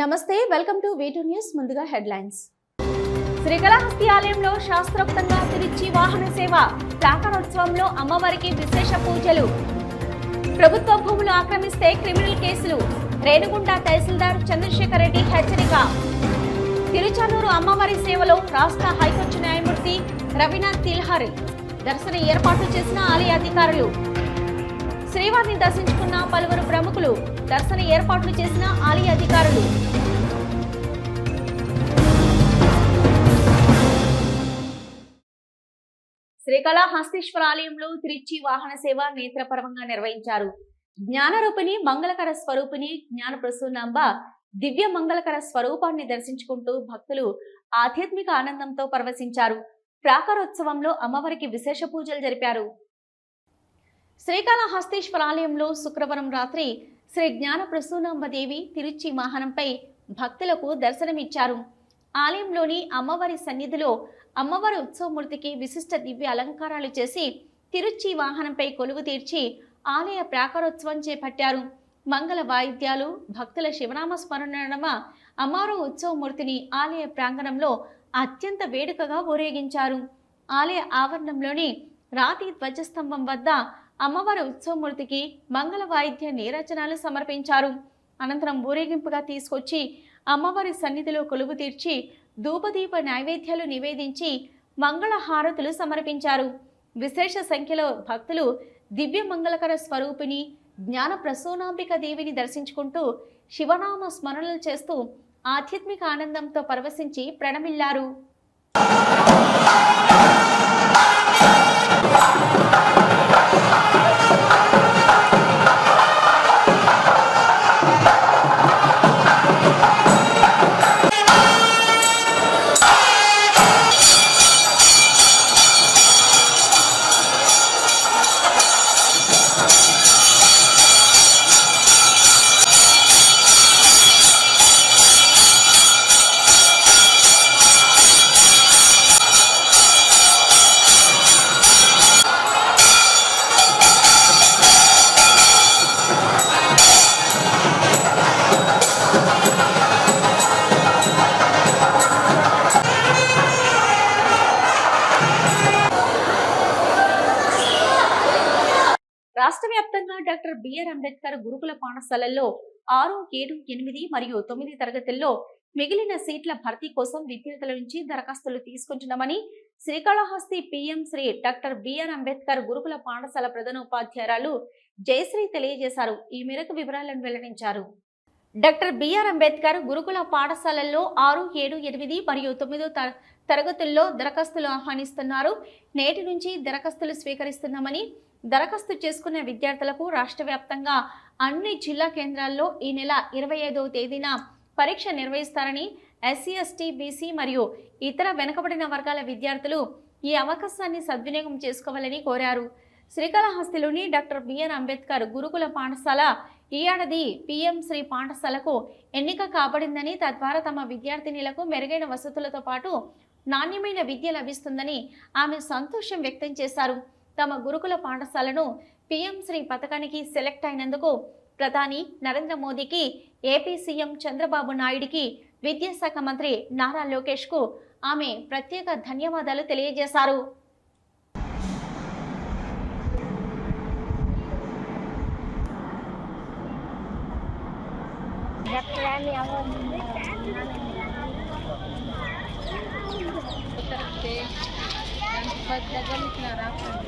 నమస్తే welcome to V two news ముందుగా headlines. Srikalahasti ఆలయంలో శాస్త్రోక్తంగా తిరిచి వాహన సేవ ప్రాకారోత్సవంలో అమ్మవారికి విశేష పూజలు. ప్రభుత్వ భూములు ఆక్రమిస్తే క్రిమినల్ కేసులు. రేణుగుంట తహసీల్దార్ చంద్రశేఖర్ రెడ్డి హెచ్చరిక. తిరుచానూరు అమ్మవారి సేవలో రాష్ట్ర హైకోర్టు న్యాయమూర్తి రవీనాథ్ తిల్హారి. దర్శన ఏర్పాట్లు చేసిన ఆలయ అధికారులు. శ్రీవారిని దర్శించుకున్న పలువురు ప్రముఖులు దర్శన ఏర్పాట్లు చేసిన ఆలయ అధికారులు. శ్రీకళాహస్తీశ్వర ఆలయంలో తిరిచి వాహన సేవ నేత్రపర్వంగా నిర్వహించారు. జ్ఞానరూపిణి మంగళకర స్వరూపిణి జ్ఞాన ప్రసూనాంబ దివ్య మంగళకర స్వరూపాన్ని దర్శించుకుంటూ భక్తులు ఆధ్యాత్మిక ఆనందంతో పరవశించారు. ప్రాకారోత్సవంలో అమ్మవారికి విశేష పూజలు జరిపారు. శ్రీకాళహస్తీశ్వర ఆలయంలో శుక్రవారం రాత్రి శ్రీ జ్ఞాన ప్రసూనాంబదేవి తిరుచి వాహనంపై భక్తులకు దర్శనమిచ్చారు. ఆలయంలోని అమ్మవారి సన్నిధిలో అమ్మవారి ఉత్సవమూర్తికి విశిష్ట దివ్య అలంకారాలు చేసి తిరుచి వాహనంపై కొలువు తీర్చి ఆలయ ప్రాకారోత్సవం చేపట్టారు. మంగళ వాయిద్యాలు భక్తుల శివనామ స్మరణ నడుమ ఉత్సవమూర్తిని ఆలయ ప్రాంగణంలో అత్యంత వేడుకగా ఊరేగించారు. ఆలయ ఆవరణంలోని రాతి ధ్వజస్తంభం వద్ద అమ్మవారి ఉత్సవమూర్తికి మంగళ వాయిద్య నీరచనాలు సమర్పించారు. అనంతరం ఊరేగింపుగా తీసుకొచ్చి అమ్మవారి సన్నిధిలో కొలువు తీర్చి ధూపదీప నైవేద్యాలు నివేదించి మంగళ హారతులు సమర్పించారు. విశేష సంఖ్యలో భక్తులు దివ్య మంగళకర స్వరూపిణి జ్ఞాన ప్రసూనాంబిక దేవిని దర్శించుకుంటూ శివనామ స్మరణలు చేస్తూ ఆధ్యాత్మిక ఆనందంతో పరవశించి ప్రణమిల్లారు. డాక్టర్ బిఆర్ అంబేద్కర్ గురుకుల పాఠశాలల్లో ఆరు ఏడు ఎనిమిది మరియు తొమ్మిది తరగతుల్లో మిగిలిన సీట్ల భర్తీ కోసం విద్యార్థుల నుంచి దరఖాస్తులు తీసుకుంటున్నామని Srikalahasti PM Shri doctor BR Ambedkar గురుకుల పాఠశాల ప్రధానోపాధ్యాయురాలు జయశ్రీ తెలియజేశారు. ఈ మేరకు వివరాలను వెల్లడించారు. డాక్టర్ బిఆర్ అంబేద్కర్ గురుకుల పాఠశాలల్లో ఆరు ఏడు ఎనిమిది మరియు తొమ్మిదో తరగతుల్లో దరఖాస్తులు ఆహ్వానిస్తున్నారు. నేటి నుంచి దరఖాస్తులు స్వీకరిస్తున్నామని దరఖాస్తు చేసుకునే విద్యార్థులకు రాష్ట్ర వ్యాప్తంగా అన్ని జిల్లా కేంద్రాల్లో ఈ నెల ఇరవై ఐదవ తేదీన పరీక్ష నిర్వహిస్తారని ఎస్సీ ఎస్టీ బీసీ మరియు ఇతర వెనుకబడిన వర్గాల విద్యార్థులు ఈ అవకాశాన్ని సద్వినియోగం చేసుకోవాలని కోరారు. శ్రీకాళహస్తిలోని డాక్టర్ బిఆర్ అంబేద్కర్ గురుకుల పాఠశాల ఈ ఏడాది పిఎం శ్రీ పాఠశాలకు ఎన్నిక కాబడిందని తద్వారా తమ విద్యార్థినిలకు మెరుగైన వసతులతో పాటు నాణ్యమైన విద్య లభిస్తుందని ఆమె సంతోషం వ్యక్తం చేశారు. తమ గురుకుల పాఠశాలను పిఎం శ్రీ పథకానికి సెలెక్ట్ అయినందుకు ప్రధాని నరేంద్ర మోదీకి ఏపీ సీఎం చంద్రబాబు నాయుడికి విద్యాశాఖ మంత్రి నారా లోకేష్కు ఆమె ప్రత్యేక ధన్యవాదాలు తెలియజేశారు. దగ్గర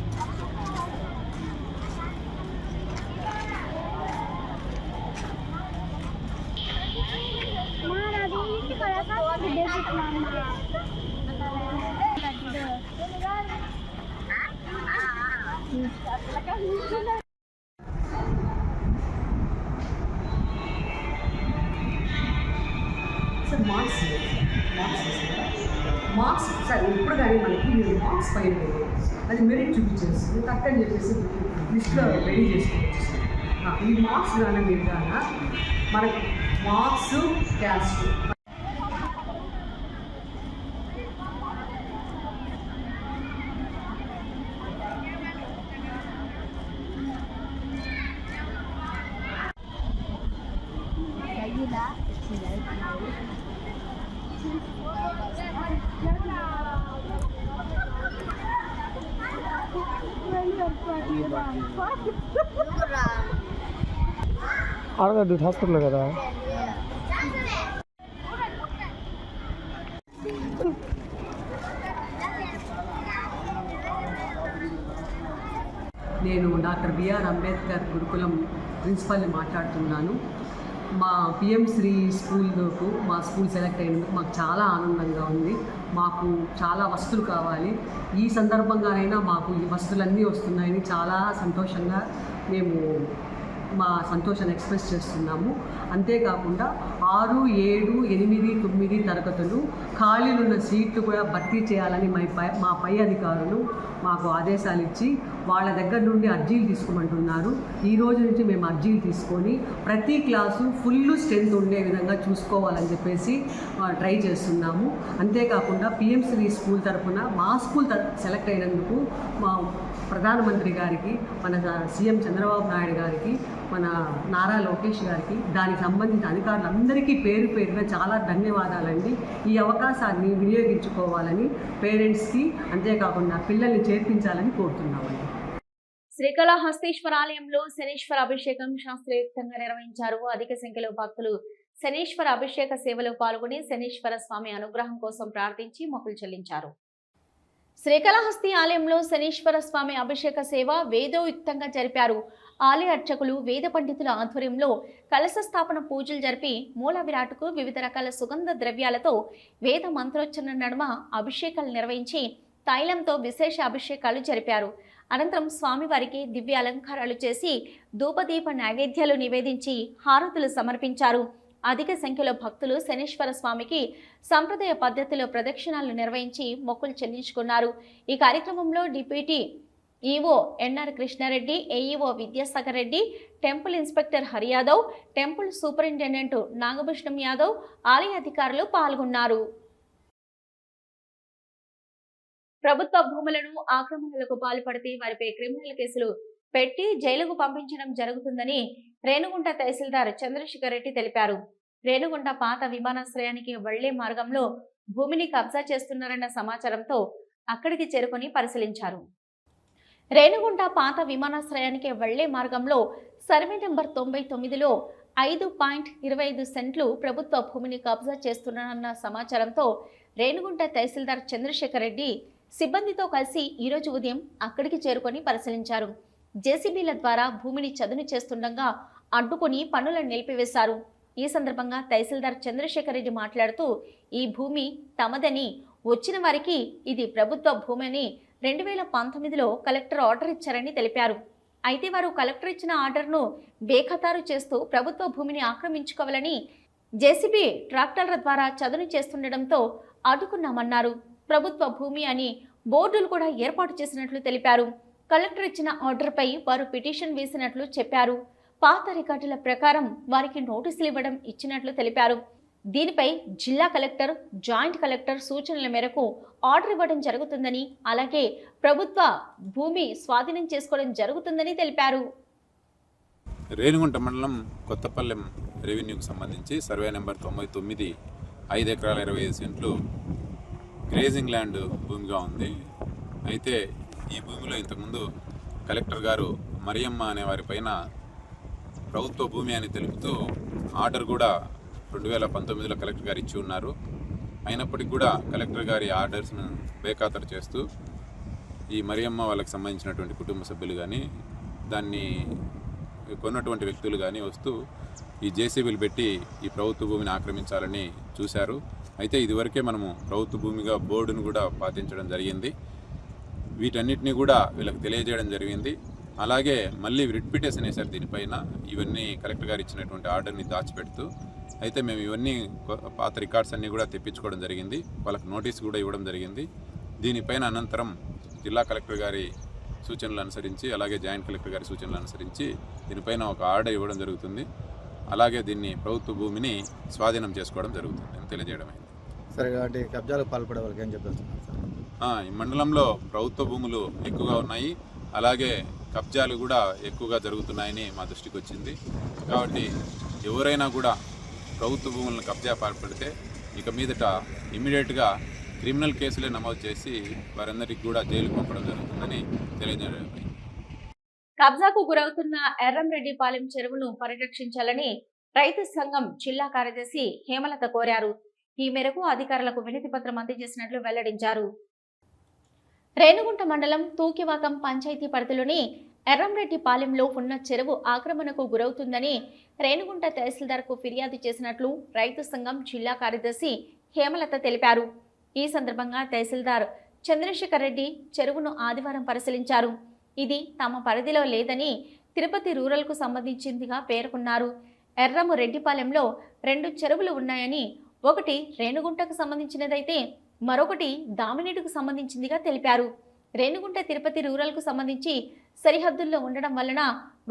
పైన అది మెరిట్ చూపించేస్తుంది కరెక్ట్ అని చెప్పేసి లిస్ట్లో రెడీ చేసుకోవచ్చు ఈ మార్క్స్ కానీ మీరు కానీ మనకి మార్క్స్ క్యాస్ట్ ఆడగడ్డు హాస్పిటల్ కదా. నేను డాక్టర్ బిఆర్ అంబేద్కర్ గురుకులం ప్రిన్సిపల్ని మాట్లాడుతున్నాను. మా పిఎం శ్రీ స్కూల్కు మా స్కూల్ సెలెక్ట్ అయినందుకు మాకు చాలా ఆనందంగా ఉంది. మాకు చాలా వస్తువులు కావాలి. ఈ సందర్భంగానైనా మాకు ఈ వస్తువులన్నీ వస్తున్నాయని చాలా సంతోషంగా మేము మా సంతోషాన్ని ఎక్స్ప్రెస్ చేస్తున్నాము. అంతేకాకుండా ఆరు ఏడు ఎనిమిది తొమ్మిది తరగతులు ఖాళీలున్న సీట్లు కూడా భర్తీ చేయాలని మా పై మా పై అధికారులు మాకు ఆదేశాలు ఇచ్చి వాళ్ళ దగ్గర నుండి అర్జీలు తీసుకోమంటున్నారు. ఈ రోజు నుంచి మేము అర్జీలు తీసుకొని ప్రతి క్లాసు ఫుల్ స్ట్రెంత్ ఉండే విధంగా చూసుకోవాలని చెప్పేసి ట్రై చేస్తున్నాము. అంతేకాకుండా పిఎంశ్రీ స్కూల్ తరఫున మా స్కూల్ సెలెక్ట్ అయినందుకు మా ప్రధానమంత్రి గారికి మన సీఎం చంద్రబాబు నాయుడు గారికి మన నారా లోకేష్ గారికి దానికి సంబంధించిన అధికారులందరికీ పేరు పేరున చాలా ధన్యవాదాలండి. ఈ అవకాశాన్ని వినియోగించుకోవాలని పేరెంట్స్కి అంతేకాకుండా పిల్లల్ని చేర్పించాలని కోరుతున్నామండి. శ్రీకాళహస్తీశ్వర ఆలయంలో శనీశ్వర అభిషేకం శాస్త్రయుక్తంగా నిర్వహించారు. అధిక సంఖ్యలో భక్తులు శనీశ్వర అభిషేక సేవలో పాల్గొని శనీశ్వర స్వామి అనుగ్రహం కోసం ప్రార్థించి మొక్కులు చెల్లించారు. శ్రీకాళహస్తి ఆలయంలో శనీశ్వర స్వామి అభిషేక సేవ వేదోయుక్తంగా జరిపారు. ఆలయ అర్చకులు వేద పండితుల ఆధ్వర్యంలో కలశ స్థాపన పూజలు జరిపి మూల విరాట్కు వివిధ రకాల సుగంధ ద్రవ్యాలతో వేద మంత్రోచ్చరణ నడుమ అభిషేకాలు నిర్వహించి తైలంతో విశేష అభిషేకాలు జరిపారు. అనంతరం స్వామివారికి దివ్య అలంకారాలు చేసి ధూపదీప నైవేద్యాలు నివేదించి హారతులు సమర్పించారు. అధిక సంఖ్యలో భక్తులు శనీశ్వర స్వామికి సంప్రదాయ పద్ధతిలో ప్రదక్షిణాలు నిర్వహించి మొక్కులు చెల్లించుకున్నారు. ఈ కార్యక్రమంలో deputy EO NR Krishna Reddy AEO Vidyasagar Reddy temple inspector Hari Yadav temple superintendent Nagabhushanam Yadav ఆలయ అధికారులు పాల్గొన్నారు. ప్రభుత్వ భూములను ఆక్రమణలకు పాల్పడితే వారిపై క్రిమినల్ కేసులు పెట్టి జైలుకు పంపించడం జరుగుతుందని రేణుగుంట తహసీల్దార్ చంద్రశేఖర్ రెడ్డి తెలిపారు. రేణుగుంట పాత విమానాశ్రయానికి వెళ్ళే మార్గంలో భూమిని కబ్జా చేస్తున్నారన్న సమాచారంతో అక్కడికి చేరుకొని పరిశీలించారు. రేణుగుంట పాత విమానాశ్రయానికి వెళ్ళే మార్గంలో సర్వే నెంబర్ తొంభై తొమ్మిదిలో ఐదు పాయింట్ ఇరవై ఐదు సెంట్లు ప్రభుత్వ భూమిని కబ్జా చేస్తున్నారన్న సమాచారంతో రేణుగుంట తహసీల్దార్ చంద్రశేఖర్ రెడ్డి సిబ్బందితో కలిసి ఈరోజు ఉదయం అక్కడికి చేరుకొని పరిశీలించారు. జేసీబీల ద్వారా భూమిని చదును చేస్తుండగా అడ్డుకుని పనులను నిలిపివేశారు. ఈ సందర్భంగా తహసీల్దార్ చంద్రశేఖర్ రెడ్డి మాట్లాడుతూ ఈ భూమి తమదని వచ్చిన వారికి ఇది ప్రభుత్వ భూమి అని రెండు వేల పంతొమ్మిదిలో కలెక్టర్ ఆర్డర్ ఇచ్చారని తెలిపారు. అయితే వారు కలెక్టర్ ఇచ్చిన ఆర్డర్ను బేఖతారు చేస్తూ ప్రభుత్వ భూమిని ఆక్రమించుకోవాలని జేసీబీ ట్రాక్టర్ల ద్వారా చదును చేస్తుండటంతో అడ్డుకున్నామన్నారు. ప్రభుత్వ భూమి అని బోర్డులు కూడా ఏర్పాటు చేసినట్లు తెలిపారు. కలెక్టర్ ఇచ్చిన ఆర్డర్పై వారు పిటిషన్ వేసినట్లు చెప్పారు. పాత రికార్డుల ప్రకారం వారికి నోటీసులు ఇవ్వడం ఇచ్చినట్లు తెలిపారు. దీనిపై జిల్లా కలెక్టర్ జాయింట్ కలెక్టర్ సూచనల మేరకు ఆర్డర్ ఇవ్వడం జరుగుతుందని అలాగే ప్రభుత్వ భూమి స్వాధీనం చేసుకోవడం జరుగుతుందని తెలిపారు. రేణిగుంట మండలం కొత్తపల్లెం రెవెన్యూకి సంబంధించి సర్వే నెంబర్ తొంభై తొమ్మిది ఐదు ఎకరాల ఇరవై ఐదు సెంట్లు గ్రేజింగ్ ల్యాండ్ భూమిగా ఉంది. అయితే ఈ భూమిలో ఇంతకుముందు కలెక్టర్ గారు మరియమ్మ అనే వారి పైన ప్రభుత్వ భూమి అని తెలుపుతూ ఆర్డర్ కూడా రెండు వేల పంతొమ్మిదిలో కలెక్టర్ గారు ఇచ్చి ఉన్నారు. అయినప్పటికీ కూడా కలెక్టర్ గారి ఆర్డర్స్ను బేఖాతరు చేస్తూ ఈ మరియమ్మ వాళ్ళకి సంబంధించినటువంటి కుటుంబ సభ్యులు కానీ దాన్ని కొన్నటువంటి వ్యక్తులు కానీ వస్తూ ఈ జేసీబీలు పెట్టి ఈ ప్రభుత్వ భూమిని ఆక్రమించాలని చూశారు. అయితే ఇదివరకే మనము ప్రభుత్వ భూమిగా బోర్డును కూడా పాటించడం జరిగింది. వీటన్నిటిని కూడా వీళ్ళకి తెలియజేయడం జరిగింది. అలాగే మళ్ళీ రిట్ పిటిషన్ వేశారు దీనిపైన. ఇవన్నీ కలెక్టర్ గారు ఇచ్చినటువంటి ఆర్డర్ని దాచిపెడుతూ అయితే మేము ఇవన్నీ పాత రికార్డ్స్ అన్నీ కూడా తెప్పించుకోవడం జరిగింది. వాళ్ళకి నోటీస్ కూడా ఇవ్వడం జరిగింది. దీనిపైన అనంతరం జిల్లా కలెక్టర్ గారి సూచనలు అనుసరించి అలాగే జాయింట్ కలెక్టర్ గారి సూచనలు అనుసరించి దీనిపైన ఒక ఆర్డర్ ఇవ్వడం జరుగుతుంది. అలాగే దీన్ని ప్రభుత్వ భూమిని స్వాధీనం చేసుకోవడం జరుగుతుంది అని తెలియజేయడం అయింది సరే కాబట్టి కబ్జాలకు పాల్పడే వాళ్ళకి ఏం ఆ, ఈ మండలంలో ప్రభుత్వ భూములు ఎక్కువగా ఉన్నాయి. అలాగే కబ్జాలు కూడా ఎక్కువగా జరుగుతున్నాయని మా దృష్టికి వచ్చింది. కాబట్టి ఎవరైనా కూడా ప్రభుత్వ భూములను కబ్జా పాల్పడితే ఇక మీదట ఇమీడియట్గా క్రిమినల్ కేసులే నమోదు చేసి వారందరికీ కూడా జైలు పంపడం జరుగుతుందని తెలియజేయడం కబ్జాకు గురవుతున్న ఎర్రంరెడ్డిపాలెం చెరువును పరిరక్షించాలని రైతు సంఘం జిల్లా కార్యదర్శి హేమలత కోరారు. ఈ మేరకు అధికారులకు వినతి పత్రం అందజేసినట్లు వెల్లడించారు. రేణుగుంట మండలం తూకివాకం పంచాయతీ పరిధిలోని ఎర్రంరెడ్డిపాలెంలో ఉన్న చెరువు ఆక్రమణకు గురవుతుందని రేణుగుంట తహసీల్దార్కు ఫిర్యాదు చేసినట్లు రైతు సంఘం జిల్లా కార్యదర్శి హేమలత తెలిపారు. ఈ సందర్భంగా తహసీల్దార్ చంద్రశేఖర్ రెడ్డి చెరువును ఆదివారం పరిశీలించారు. ఇది తమ పరిధిలో లేదని తిరుపతి రూరల్కు సంబంధించిందిగా పేర్కొన్నారు. ఎర్రము రెడ్డిపాలెంలో రెండు చెరువులు ఉన్నాయని ఒకటి రేణుగుంటకు సంబంధించినదైతే మరొకటి దామినేడుకు సంబంధించిందిగా తెలిపారు. రేణుగుంట తిరుపతి రూరల్కు సంబంధించి సరిహద్దుల్లో ఉండడం వలన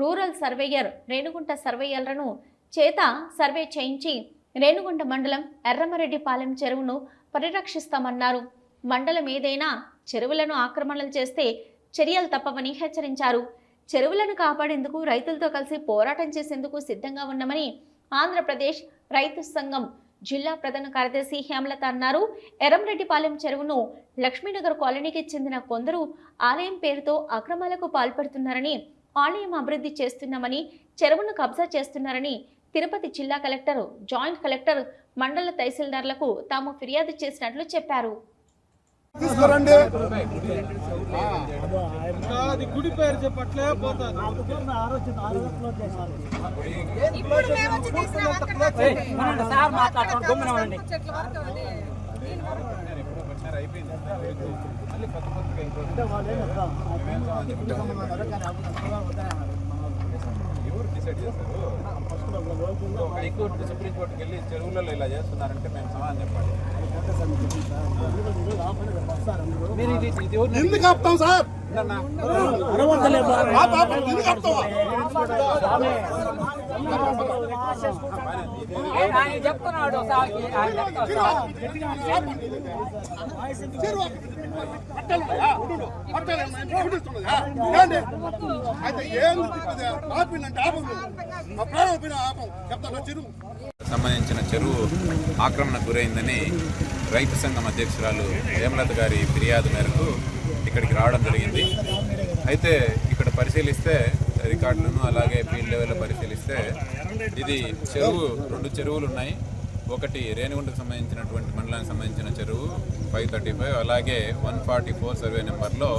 రూరల్ సర్వేయర్ రేణుగుంట సర్వేయర్లను చేత సర్వే చేయించి రేణుగుంట మండలం ఎర్రమరెడ్డిపాలెం చెరువును పరిరక్షిస్తామన్నారు. మండలం ఏదైనా చెరువులను ఆక్రమణలు చేస్తే చర్యలు తప్పవని హెచ్చరించారు. చెరువులను కాపాడేందుకు రైతులతో కలిసి పోరాటం చేసేందుకు సిద్ధంగా ఉన్నామని ఆంధ్రప్రదేశ్ రైతు సంఘం జిల్లా ప్రధాన కార్యదర్శి హేమలత అన్నారు. ఎర్రంరెడ్డిపాలెం చెరువును లక్ష్మీనగర్ కాలనీకి చెందిన కొందరు ఆలయం పేరుతో అక్రమాలకు పాల్పడుతున్నారని ఆలయం అభివృద్ధి చేస్తున్నామని చెరువును కబ్జా చేస్తున్నారని తిరుపతి జిల్లా కలెక్టర్ జాయింట్ కలెక్టర్ మండల తహసీల్దార్లకు తాము ఫిర్యాదు చేసినట్లు చెప్పారు. తీసుకురండి. అది గుడి పేరు చెప్పట్లే పోతుంది. సార్ మాట్లాడుకోండి గమ్మున ఉండండి. చెట్ల వరకు అది ఎవరు డిసైడ్ చేస్తారు హైకోర్టు సుప్రీంకోర్టుకి వెళ్ళి చెరువులలో ఇలా చేస్తున్నారంటే మేము సమాధానం చెప్పాలి. ఎందుకు ఆపుతాం సార్? ఎందుకు ఆయన చెప్తున్నాడు మా ఆపం చెరువు సంబంధించిన చెరువు ఆక్రమణకు గురైందని రైతు సంఘం అధ్యక్షురాలు హేమలత గారి ఫిర్యాదు మేరకు ఇక్కడికి రావడం జరిగింది. అయితే ఇక్కడ పరిశీలిస్తే రికార్డులను అలాగే ఫీల్డ్ లెవెల్లో పరిశీలిస్తే ఇది చెరువు రెండు చెరువులు ఉన్నాయి ఒకటి రేణిగుంటకు సంబంధించినటువంటి మండలానికి సంబంధించిన చెరువు ఫైవ్ థర్టీ ఫైవ్ అలాగే వన్ ఫార్టీ ఫోర్ సర్వే నెంబర్లో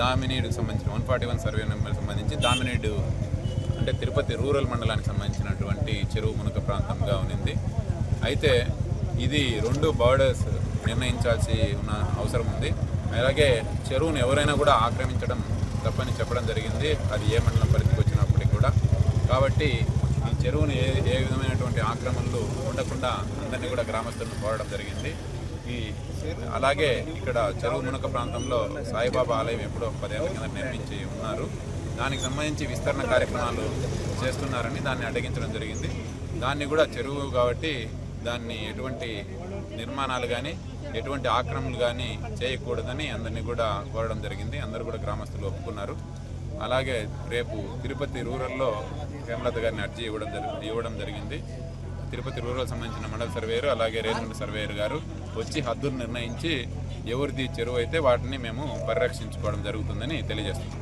దామినీడుకు సంబంధించిన one forty one survey number సంబంధించి దామినీడు అంటే తిరుపతి రూరల్ మండలానికి సంబంధించినటువంటి చెరువు మునక ప్రాంతంగా ఉంది అయితే ఇది రెండు బర్డర్స్ నిర్ణయించాల్సి ఉన్న అవసరం ఉంది. అలాగే చెరువును ఎవరైనా కూడా ఆక్రమించడం తప్పని చెప్పడం జరిగింది. అది ఏ మండలం పరిధికి వచ్చినప్పటికీ కూడా. కాబట్టి ఈ చెరువును ఏ ఏ విధమైనటువంటి ఆక్రమణలు ఉండకుండా అందరినీ కూడా గ్రామస్తులను కోరడం జరిగింది. ఈ అలాగే ఇక్కడ చెరువు మునక ప్రాంతంలో సాయిబాబా ఆలయం ఎప్పుడో పదేళ్ళ కింద నిర్మించి ఉన్నారు. దానికి సంబంధించి విస్తరణ కార్యక్రమాలు చేస్తున్నారని దాన్ని అడ్డగించడం జరిగింది. దాన్ని కూడా చెరువు కాబట్టి దాన్ని ఎటువంటి నిర్మాణాలు కానీ ఎటువంటి ఆక్రమణలు కానీ చేయకూడదని అందరినీ కూడా కోరడం జరిగింది. అందరూ కూడా గ్రామస్తులు ఒప్పుకున్నారు. అలాగే రేపు తిరుపతి రూరల్లో హేమలత గారిని అర్జీ ఇవ్వడం జరి ఇవ్వడం జరిగింది. తిరుపతి రూరల్ సంబంధించిన మండల సర్వేయర్ అలాగే రేణుగుండ సర్వేయర్ గారు వచ్చి హద్దులు నిర్ణయించి ఎవరిది చెరువు అయితే వాటిని మేము పరిరక్షించుకోవడం జరుగుతుందని తెలియజేస్తున్నాం.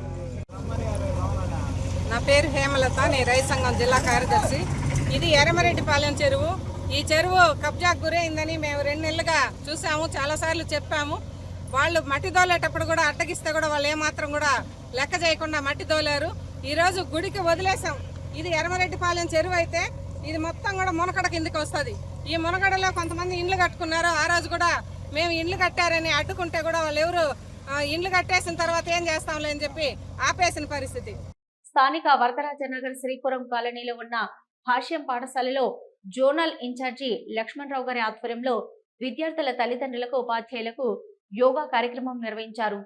నా పేరు హేమలత నేను రైతు సంఘం జిల్లా కార్యదర్శి. ఇది ఎర్రమరెడ్డిపాలెం చెరువు. ఈ చెరువు కబ్జాకు గురైందని మేము రెండు నెలలుగా చూసాము చాలాసార్లు చెప్పాము. వాళ్ళు మట్టి దోలేటప్పుడు కూడా అడ్డగిస్తే కూడా వాళ్ళు ఏమాత్రం కూడా లెక్క చేయకుండా మట్టి దోలారు ఈరోజు గుడికి వదిలేసాం ఇది ఎర్మరెడ్డిపాలెం చెరువు అయితే ఇది మొత్తం కూడా మునకడ కిందకి వస్తుంది. ఈ మునగడలో కొంతమంది ఇండ్లు కట్టుకున్నారు ఆ రోజు కూడా మేము ఇండ్లు కట్టారని అడ్డుకుంటే కూడా వాళ్ళు ఎవరు ఇండ్లు కట్టేసిన తర్వాత ఏం చేస్తాంలే అని చెప్పి ఆపేసిన పరిస్థితి. స్థానిక వరదరాజనగర్ శ్రీపురం కాలనీలో ఉన్న భాష్యం పాఠశాలలో జోనల్ ఇన్ఛార్జి లక్ష్మణరావు గారి ఆధ్వర్యంలో విద్యార్థుల తల్లిదండ్రులకు ఉపాధ్యాయులకు యోగా కార్యక్రమం నిర్వహించారు.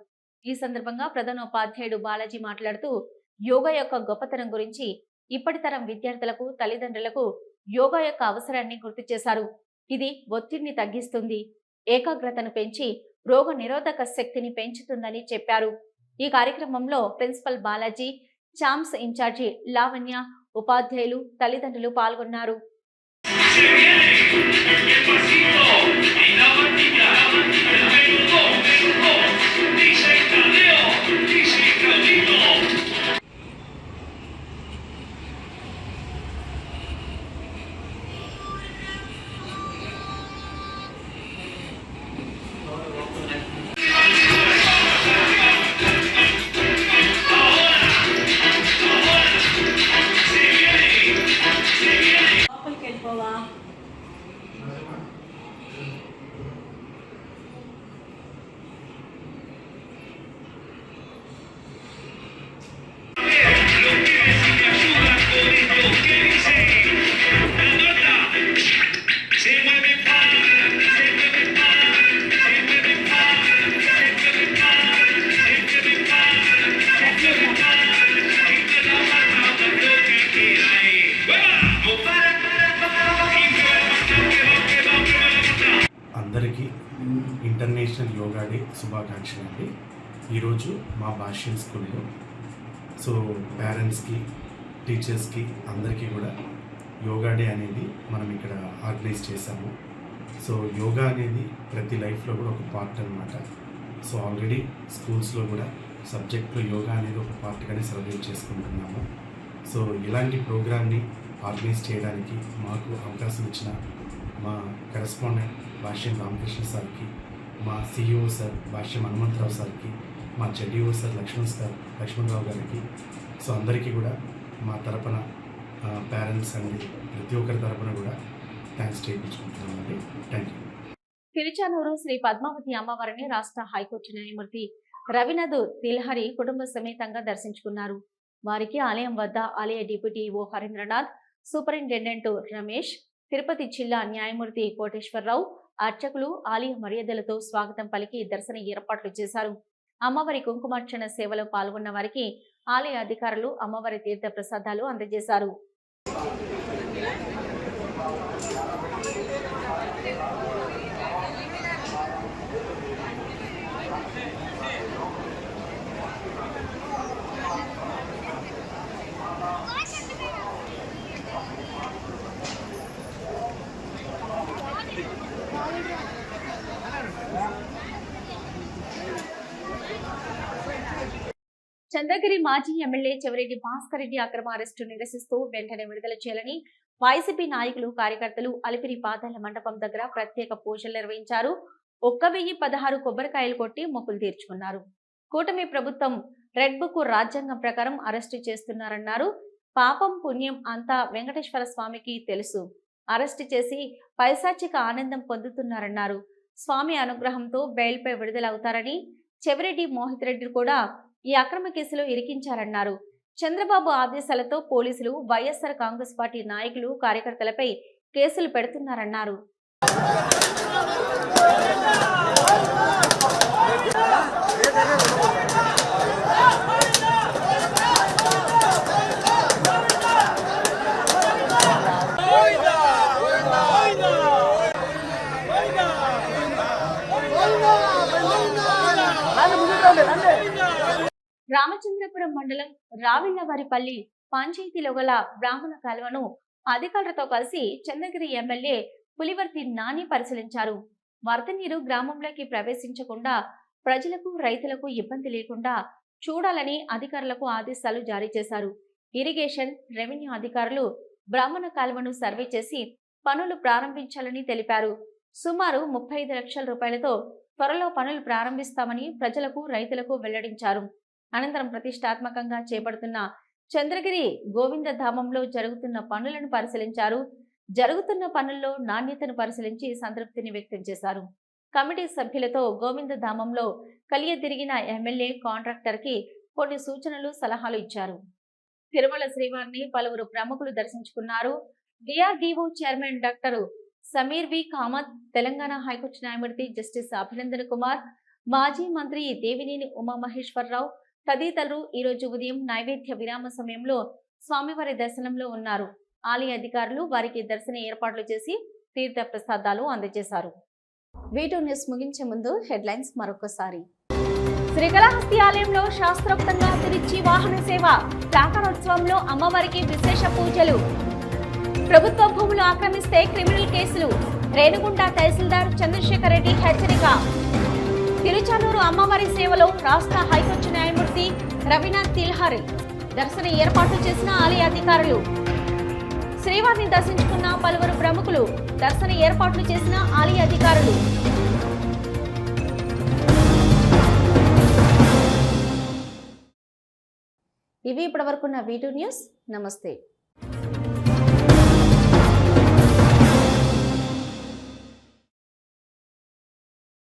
ఈ సందర్భంగా ప్రధాన ఉపాధ్యాయుడు బాలాజీ మాట్లాడుతూ యోగా యొక్క గొప్పతనం గురించి ఇప్పటి తరం విద్యార్థులకు తల్లిదండ్రులకు యోగా యొక్క అవసరాన్ని గుర్తు చేశారు. ఇది ఒత్తిడిని తగ్గిస్తుంది ఏకాగ్రతను పెంచి రోగ నిరోధక శక్తిని పెంచుతుందని చెప్పారు. ఈ కార్యక్రమంలో ప్రిన్సిపల్ బాలాజీ చామ్స్ ఇన్ఛార్జి లావణ్య ఉపాధ్యాయులు తల్లిదండ్రులు పాల్గొన్నారు. Thank you. International yoga day శుభాకాంక్షలు అండి ఈరోజు మా భాష్యం స్కూల్లో. సో పేరెంట్స్కి టీచర్స్కి అందరికీ కూడా యోగా డే అనేది మనం ఇక్కడ ఆర్గనైజ్ చేశాము. సో యోగా అనేది ప్రతి లైఫ్లో కూడా ఒక పార్ట్ అనమాట సో ఆల్రెడీ స్కూల్స్లో కూడా సబ్జెక్ట్లో యోగా అనేది ఒక పార్ట్గానే సెలబ్రేట్ చేసుకుంటున్నాము. సో ఇలాంటి ప్రోగ్రామ్ని ఆర్గనైజ్ చేయడానికి మాకు అవకాశం ఇచ్చిన మా కరెస్పాండెంట్ భాష్యం రామకృష్ణ సార్కి మా సిఇఓ సార్ భాష్యం హనుమంతరావు సార్కి మా JDO sir Lakshman sir Lakshmana Rao గారికి. సో అందరికీ కూడా మా తరపున పేరెంట్స్ అండి ప్రతి ఒక్కరి తరపున కూడా థ్యాంక్స్ చేయించుకుంటున్నామండి థ్యాంక్ యూ తిరుచానూరు శ్రీ పద్మావతి అమ్మవారిని రాష్ట్ర హైకోర్టు న్యాయమూర్తి రవినద్ తిల్హరి కుటుంబ సమేతంగా దర్శించుకున్నారు. వారికి ఆలయం వద్ద ఆలయ deputy EO Harindranath superintendent Ramesh Tirupati జిల్లా న్యాయమూర్తి కోటేశ్వరరావు అర్చకులు ఆలయ మర్యాదలతో స్వాగతం పలికి దర్శన ఏర్పాట్లు చేశారు. అమ్మవారి కుంకుమార్చన సేవలో పాల్గొన్న వారికి ఆలయ అధికారులు అమ్మవారి తీర్థ ప్రసాదాలు అందజేశారు. చంద్రగిరి మాజీ ఎమ్మెల్యే చెవిరెడ్డి భాస్కర్ రెడ్డి అక్రమ అరెస్టు నిరసిస్తూ వెంటనే విడుదల చేయాలని వైసీపీ నాయకులు కార్యకర్తలు అలిపిరి పాదాల మండపం దగ్గర ప్రత్యేక పూజలు నిర్వహించారు. ఒక్క వెయ్యి పదహారు కొబ్బరికాయలు కొట్టి మొక్కులు తీర్చుకున్నారు. కూటమి ప్రభుత్వం రెడ్ బుక్ రాజ్యాంగం ప్రకారం అరెస్టు చేస్తున్నారన్నారు. పాపం పుణ్యం అంతా వెంకటేశ్వర స్వామికి తెలుసు. అరెస్టు చేసి పైశాచిక ఆనందం పొందుతున్నారన్నారు. స్వామి అనుగ్రహంతో బెయిల్పై విడుదలవుతారని చెవిరెడ్డి మోహిత్ రెడ్డి కూడా ఈ అక్రమ కేసులో ఇరికించారన్నారు. చంద్రబాబు ఆదేశాలతో పోలీసులు వైఎస్ఆర్ కాంగ్రెస్ పార్టీ నాయకులు కార్యకర్తలపై కేసులు పెడుతున్నారన్నారు. రామచంద్రపురం మండలం రావిళ్ళవారిపల్లి పంచాయతీలో గల బ్రాహ్మణ కాలువను అధికారులతో కలిసి చంద్రగిరి ఎమ్మెల్యే పులివర్తి నాని పరిశీలించారు. వరద నీరు గ్రామంలోకి ప్రవేశించకుండా ప్రజలకు రైతులకు ఇబ్బంది లేకుండా చూడాలని అధికారులకు ఆదేశాలు జారీ చేశారు. ఇరిగేషన్ రెవెన్యూ అధికారులు బ్రాహ్మణ కాలువను సర్వే చేసి పనులు ప్రారంభించాలని తెలిపారు. సుమారు ముప్పై ఐదు లక్షల రూపాయలతో త్వరలో పనులు ప్రారంభిస్తామని ప్రజలకు రైతులకు వెల్లడించారు. అనంతరం ప్రతిష్టాత్మకంగా చేపడుతున్న చంద్రగిరి గోవింద ధామంలో జరుగుతున్న పనులను పరిశీలించారు. జరుగుతున్న పనుల్లో నాణ్యతను పరిశీలించి సంతృప్తిని వ్యక్తం చేశారు. కమిటీ సభ్యులతో గోవింద ధామంలో కలియ తిరిగిన ఎమ్మెల్యే కాంట్రాక్టర్కి కొన్ని సూచనలు సలహాలు ఇచ్చారు. తిరుమల శ్రీవారిని పలువురు ప్రముఖులు దర్శించుకున్నారు. DRDO chairman doctor Sameer V. Kamath Telangana high court న్యాయమూర్తి జస్టిస్ అభినందన్ కుమార్ మాజీ మంత్రి దేవినేని ఉమామహేశ్వరరావు తదితరులు ఈరోజు ఉదయం నైవేద్య విరామ సమయంలో స్వామివారి దర్శనంలో ఉన్నారు. ఆలయ అధికారులు వారికి దర్శన ఏర్పాట్లు చేసి తీర్థ ప్రసాదాలు అందజేశారు. వీటో న్యూస్ ముగించే ముందు హెడ్లైన్స్ మరొకసారి. శ్రీకాళహస్తి ఆలయంలో శాస్త్రోక్తంగా తిరిచి వాహన సేవ ప్రాకారోత్సవంలో అమ్మవారికి విశేష పూజలు. ప్రభుత్వ భూములు ఆక్రమిస్తే క్రిమినల్ కేసులు. రేణుగుంట తహసీల్దార్ చంద్రశేఖర్ రెడ్డి హెచ్చరిక. తిరుచానూరు అమ్మవారి సేవలో రాష్ట్ర హైకోర్టు న్యాయమూర్తి రవీనాథ్ తిల్హారి దర్శన ఏర్పాట్లు చేసిన ఆలయ అధికారులు. శ్రీవారిని దర్శించుకున్న పలువురు ప్రముఖులు దర్శన ఏర్పాట్లు చేసిన ఆలయ అధికారులు. ఇవి ఇప్పటివరకున్న వీటూ న్యూస్. నమస్తే.